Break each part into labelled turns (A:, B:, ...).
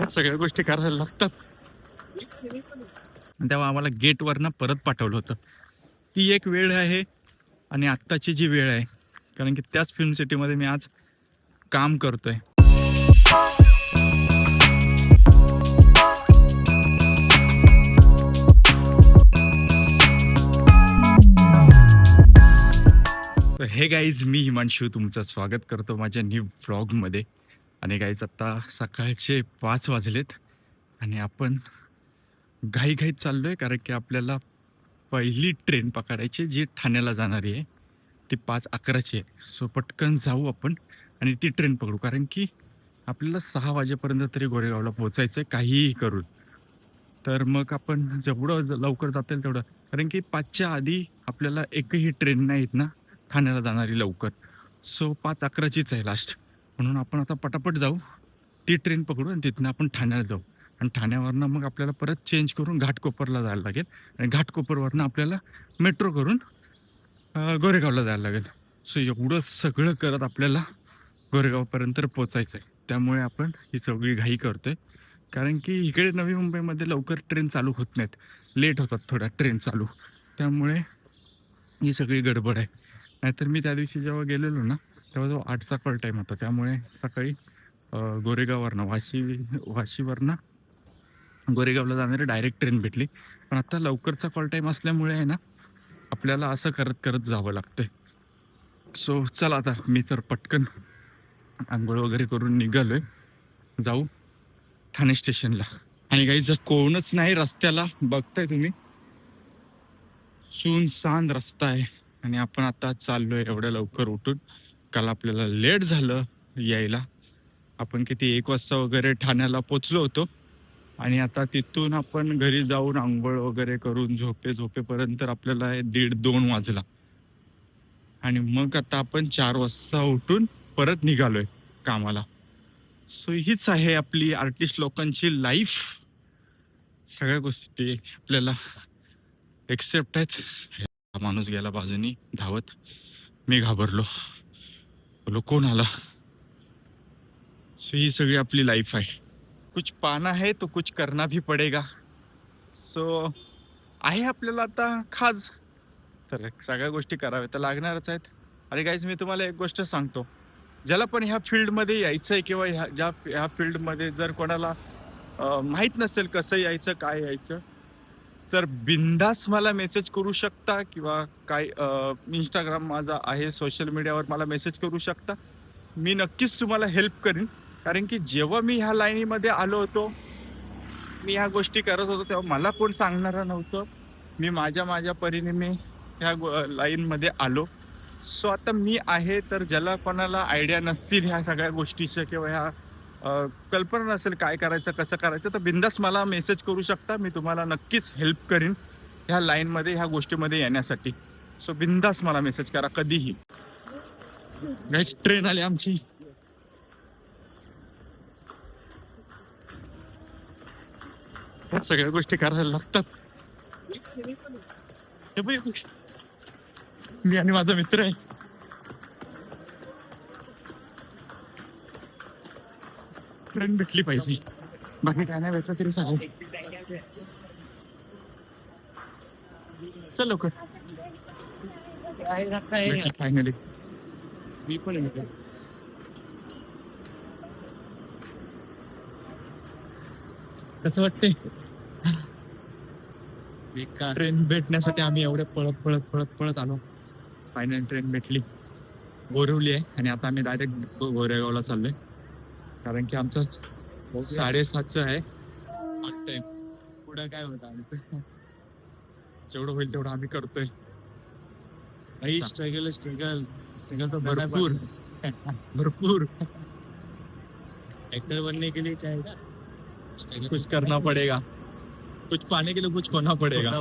A: ह्या सगळ्या गोष्टी करायला लागतात. तेव्हा आम्हाला गेटवरनं परत पाठवलं होतं. ती एक वेळ आहे आणि आत्ताची जी वेळ आहे कारण की त्याच फिल्म सिटीमध्ये मी आज काम करतोय. तर हे गाईज मी हिमांशू तुमचं स्वागत करतो माझ्या न्यू व्लॉगमध्ये आणि गाईच आत्ता सकाळचे पाच वाजलेत आणि आपण घाईघाईत चाललो आहे कारण की आपल्याला पहिली ट्रेन पकडायची जी ठाण्याला जाणारी आहे. ती पाच अकराची आहे. सो पटकन जाऊ आपण आणि ती ट्रेन पकडू. कारण की आपल्याला सहा वाजेपर्यंत तरी गोरेगावला पोचायचं आहे काहीही करून. तर मग आपण जेवढं लवकर जाता येईल तेवढं. कारण की पाचच्या आधी आपल्याला एकही ट्रेन नाही येत ना ठाण्याला जाणारी लवकर. सो पाच अकराचीच आहे लास्ट म्हणून आपण आता पटापट जाऊ. ती ट्रेन पकडू आणि तिथनं आपण ठाण्याला जाऊ. आणि ठाण्यावरनं मग आपल्याला परत चेंज करून घाटकोपरला जायला लागेल. आणि घाटकोपरवरनं आपल्याला मेट्रो करून गोरेगावला जायला लागेल. सो एवढं सगळं करत आपल्याला गोरेगावपर्यंत पोचायचं आहे. त्यामुळे आपण ही सगळी घाई करतोय. कारण की इकडे नवी मुंबईमध्ये लवकर ट्रेन चालू होत नाहीत. लेट होतात थोड्या ट्रेन चालू. त्यामुळे ही सगळी गडबड आहे. नाहीतर मी त्या दिवशी जेव्हा गेलेलो ना तेव्हा जो आठचा कॉल टाईम होता त्यामुळे सकाळी गोरेगाववरनं वाशी वाशीवरनं गोरेगावला जाणारी डायरेक्ट ट्रेन भेटली. पण आता लवकरचा कॉल टाईम असल्यामुळे आहे ना आपल्याला असं करत करत जावं लागतंय. सो चला आता मी तर पटकन आंघोळ वगैरे करून निघालो आहे जाऊ ठाणे स्टेशनला आणि काही जर कोणच नाही रस्त्याला बघताय तुम्ही सुनसान रस्ता आहे. आणि आपण आता चाललोय एवढ्या लवकर उठून. काल आपल्याला लेट झालं यायला. आपण किती एक वाजता वगैरे ठाण्याला पोचलो होतो. आणि आता तिथून आपण घरी जाऊन आंघोळ वगैरे करून झोपे झोपेपर्यंत आपल्याला दीड दोन वाजला. आणि मग आता आपण चार वाजता उठून परत निघालोय कामाला. सो हीच आहे आपली आर्टिस्ट लोकांची लाईफ सगळ्या गोष्टी आपल्याला एक्सेप्ट आहेत. हा माणूस गेला बाजूनी धावत. मी घाबरलो. बोलो कोण आला सो ही सगळी आपली लाईफ आहे. कुछ पाना है तो कुछ करना भी पडेगा. सो आहे आपल्याला आता खाज. तर सगळ्या गोष्टी कराव्या तर लागणारच आहेत. अरे काहीच मी तुम्हाला एक गोष्ट सांगतो. ज्याला पण ह्या फील्डमध्ये यायचं आहे किंवा ह्या ज्या ह्या फील्डमध्ये जर कोणाला माहीत नसेल कसं यायचं काय यायचं तर बिंदास मला मेसेज करू शकता किंवा काय इंस्टाग्राम माझा आहे सोशल मीडियावर मला मेसेज करू शकता. मी नक्कीच तुम्हाला हेल्प करीन. कारण की जेव्हा मी ह्या लाईनीमध्ये आलो होतो मी ह्या गोष्टी करत होतो तेव्हा मला कोण सांगणारं नव्हतं. मी माझ्या माझ्या परीने मी ह्या गो- लाईनमध्ये आलो. सो आता मी आहे तर ज्याला कोणाला आयडिया नसतील ह्या सगळ्या गोष्टीच्या किंवा ह्या कल्पना नसेल काय करायचं कसं करायचं तर बिंदास मला मेसेज करू शकता. मी तुम्हाला नक्कीच हेल्प करीन ह्या लाईनमध्ये ह्या गोष्टीमध्ये येण्यासाठी. सो बिंदास मला मेसेज करा कधीही. ट्रेन आली आमची. ह्या सगळ्या गोष्टी करायला लागतात. मी आणि माझा मित्र आहे. ट्रेन भेटली पाहिजे. बाकी काय नाही भेटलं तरी सांगू चल लवकर. फायनली
B: मी पण
A: कसं वाटते ट्रेन भेटण्यासाठी आम्ही एवढे पळत पळत पळत पळत आलो. फायनल ट्रेन भेटली. बोरवली आहे आणि आता आम्ही डायरेक्ट गोरेगावला चाललोय. कारण की आमचं साडेसातचं आहे. टाइम
B: पुढं काय होतं आमचं
A: जेवढं होईल तेवढं आम्ही करतोय.
B: काही स्ट्रगल स्ट्रगल स्ट्रगल तो
A: भरपूर. भरपूर.
B: एक्टर बनने के लिए काय
A: कुछ करना पडेगा. कुछ पाने के लिए कुछ होना पडेगा.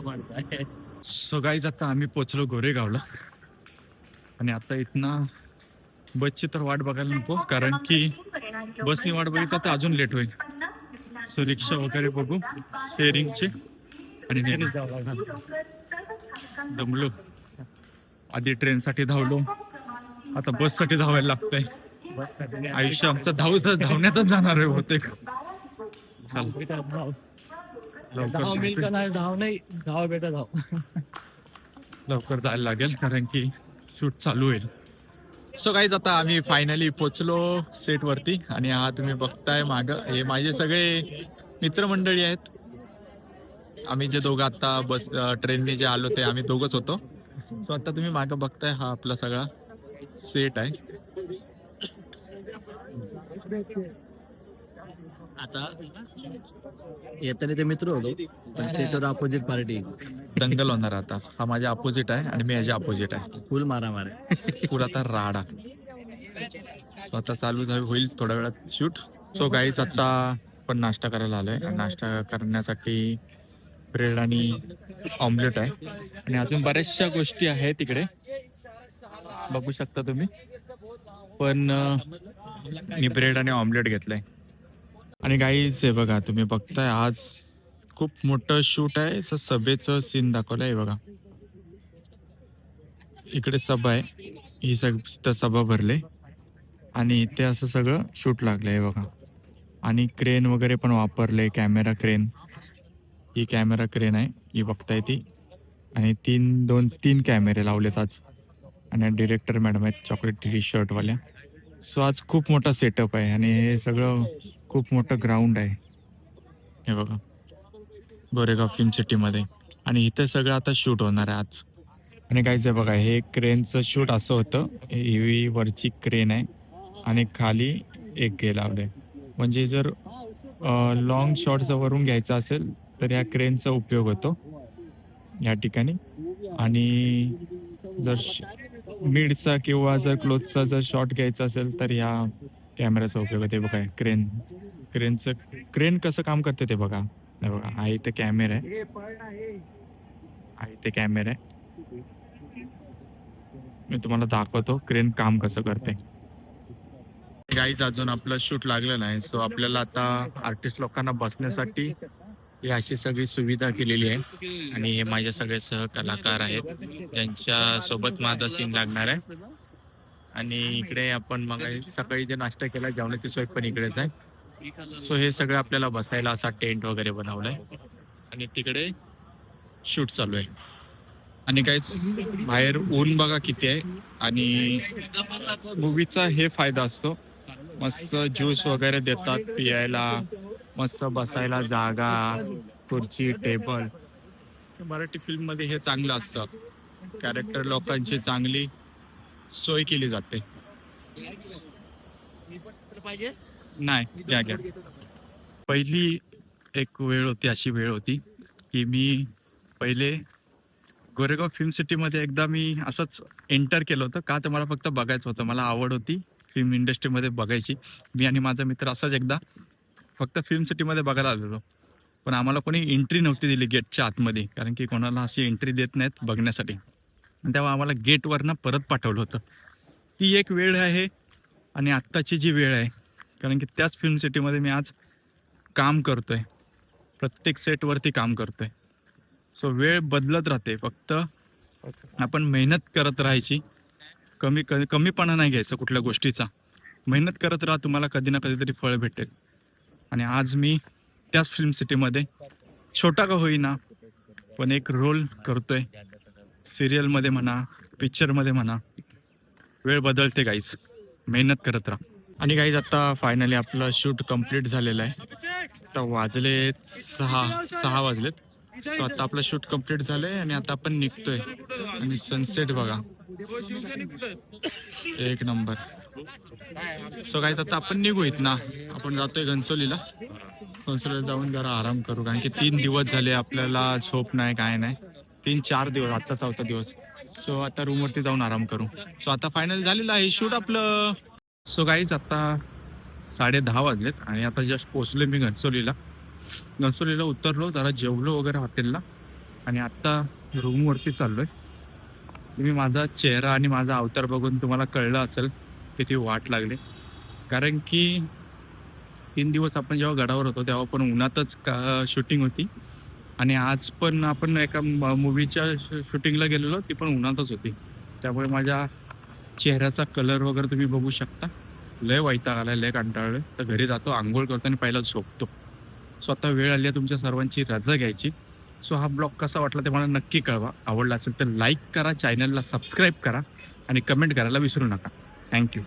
A: सो गाईज आता आम्ही पोचलो गोरेगावला. आणि आता इथनं बसची तर वाट बघायला नको कारण की बसनी वाट बघितलं तर अजून लेट होईल. सो रिक्षा वगैरे बघू. शेअरिंगचे आणि नेहमी
B: जावं लागणार.
A: दमलो. आधी ट्रेनसाठी धावलो. आता बससाठी धावायला लागतंय. आयुष्य आमचं धाव धावण्यातच जाणार आहे बहुतेक.
B: धाव नाही धाव बेटा धाव
A: लवकर जायला लागेल कारण की शूट चालू होईल. सो काहीच आता आम्ही फायनली पोचलो सेट वरती आणि हा तुम्ही बघताय माग. हे माझे सगळे मित्रमंडळी आहेत. आम्ही जे दोघं आता बस ट्रेनने जे आलो ते आम्ही दोघच होतो. सो आता तुम्ही माग बघताय हा आपला सगळा सेट आहे.
B: आता येताना ते मित्र होतो पण सेटर अपोजिट पार्टी
A: दंगल होणार आता. हा माझ्या अपोजिट आहे आणि मी याच्या अपोजिट आहे.
B: फुल मारा मारे
A: पुरा आता राडा. सो आता चालू झालं होईल थोड्या वेळात शूट सो गाईच आता पण नाश्ता करायला आलोय. नाश्ता करण्यासाठी ब्रेड आणि ऑमलेट आहे. आणि अजून बऱ्याचशा गोष्टी आहेत तिकडे बघू शकता तुम्ही. पण मी ब्रेड आणि ऑमलेट घेतलंय. आणि गाईच हे बघा तुम्ही बघताय आज खूप मोठं शूट आहे. असं सभेचं सीन दाखवलं आहे बघा. इकडे सभा आहे. ही सग तिथं सभा भरले. आणि इथे असं सगळं शूट लागलं आहे बघा. आणि क्रेन वगैरे पण वापरले कॅमेरा क्रेन ही कॅमेरा क्रेन आहे. ही बघताय ती. आणि तीन दोन तीन कॅमेरे लावलेत आज. आणि डिरेक्टर मॅडम आहेत चॉकलेट टी शर्टवाल्या सो आज खूप मोठा सेटअप आहे. आणि हे सगळं खूप मोठं ग्राउंड आहे. हे बघा. गोरेगाव फिल्म सिटीमध्ये आणि इथे सगळं आता शूट होणार आहे आज. आणि काहीच आहे बघा हे क्रेनचं शूट असं होतं. ही वरची क्रेन आहे. आणि खाली एक गे लावले म्हणजे जर लॉंग शॉट्स वरून घ्यायचा असेल तर ह्या क्रेनचा उपयोग होतो. या ठिकाणी. आणि जर मिडचा किंवा जर क्लोथचा जर शॉट घ्यायचा असेल तर ह्या कॅमेराचा उपयोग होते बघा क्रेन क्रेनचं क्रेन कसं काम करते ते बघा. नाही बघा हा इथे कॅमेरा आहे. हा इथे कॅमेरा आहे. मी तुम्हाला दाखवतो क्रेन काम कसं करते. गाईज अजून आपलं शूट लागलं नाही. सो आपल्याला आता आर्टिस्ट लोकांना बसण्यासाठी ही अशी सगळी सुविधा केलेली आहे. आणि हे माझे सगळे सहकलाकार आहेत ज्यांच्या सोबत माझा सीन लागणार आहे. आणि इकडे आपण मग सकाळी जे नाश्ता केला जेवणाची सोय पण इकडेच आहे. सो हे सगळं आपल्याला बसायला असा टेंट वगैरे बनवलाय. आणि तिकडे शूट चालू आहे. आणि काहीच बाहेर ऊन बघा किती आहे. आणि मूवीचा हे फायदा असतो. मस्त ज्यूस वगैरे देतात पियायला. मस्त बसायला जागा खुर्ची टेबल मराठी फिल्ममध्ये हे चांगलं असतं. कॅरेक्टर लोकांची चांगली. सोय केली जाते. नाही घ्या घ्या. पहिली एक वेळ होती अशी वेळ होती की मी पहिले गोरेगाव फिल्म सिटीमध्ये एकदा मी असंच एंटर केलं होतं. का तर मला फक्त बघायचं होतं. मला आवड होती फिल्म इंडस्ट्रीमध्ये बघायची. मी आणि माझा मित्र असाच एकदा फक्त फिल्म सिटीमध्ये बघायला आलेलो. पण आम्हाला कोणी एंट्री नव्हती दिली गेटच्या आतमध्ये. कारण की कोणाला अशी एंट्री देत नाहीत बघण्यासाठी. तेव्हा आम्हाला गेटवरनं परत पाठवलं होतं. ती एक वेळ आहे आणि आत्ताची जी वेळ आहे कारण की त्याच फिल्म सिटीमध्ये मी आज काम करतो आहे प्रत्येक सेटवरती काम करतो आहे सो वेळ बदलत राहते. फक्त आपण मेहनत करत राहायची. कमी क कमीपणा नाही घ्यायचं कुठल्या गोष्टीचा. मेहनत करत राहा तुम्हाला कधी ना कधीतरी फळ भेटेल. आणि आज मी त्याच फिल्म सिटीमध्ये छोटा का होईना पण एक रोल करतोय. सिरियलमध्ये म्हणा पिक्चरमध्ये म्हणा वेळ बदलते गाईज मेहनत करत राहा. आणि गाईज आता फायनली आपलं शूट कंप्लीट झालेलं आहे. आता वाजले सहा सहा वाजलेत. सो आता आपलं शूट कंप्लीट झालंय आणि आता आपण निघतोय. आणि सनसेट बघा. एक नंबर सो गाईज आता आपण निघू ना आपण जातोय घनसोलीला. घनसोलीला जाऊन जरा आराम करू. कारण की तीन दिवस झाले आपल्याला झोप नाही काय नाही. तीन चार दिवस आजचा चौथा दिवस. सो आता रूमवरती जाऊन आराम करू. सो आता फायनल झालेलं आहे शूट आपलं. सो गाईज आता साडे दहा वाजलेत आणि आता जस्ट पोचलो मी घनसोलीला. घनसोलीला उतरलो जरा जेवलो वगैरे हॉटेलला. आणि आत्ता रूमवरती चाललोय. तुम्ही माझा चेहरा आणि माझा अवतार बघून तुम्हाला कळलं असेल किती वाट लागली. कारण की तीन दिवस आपण जेव्हा गडावर होतो तेव्हा पण उन्हातच का शूटिंग होती. आणि आज पण आपण एका मूवीच्या शूटिंगला गेलेलो. ती पण उन्हातच होती. त्यामुळे माझ्या चेहऱ्याचा कलर वगैरे तुम्ही बघू शकता. लय वैताग आलाय लय कंटाळलं तर घरी जातो आंघोळ करतो आणि पहिला झोपतो. सो आता वेळ आली आहे तुमच्या सर्वांची रजा घ्यायची. सो हा ब्लॉग कसा वाटला ते मला नक्की कळवा. आवडला असेल तर लाईक करा चॅनलला सबस्क्राईब करा आणि कमेंट करायला विसरू नका. थँक्यू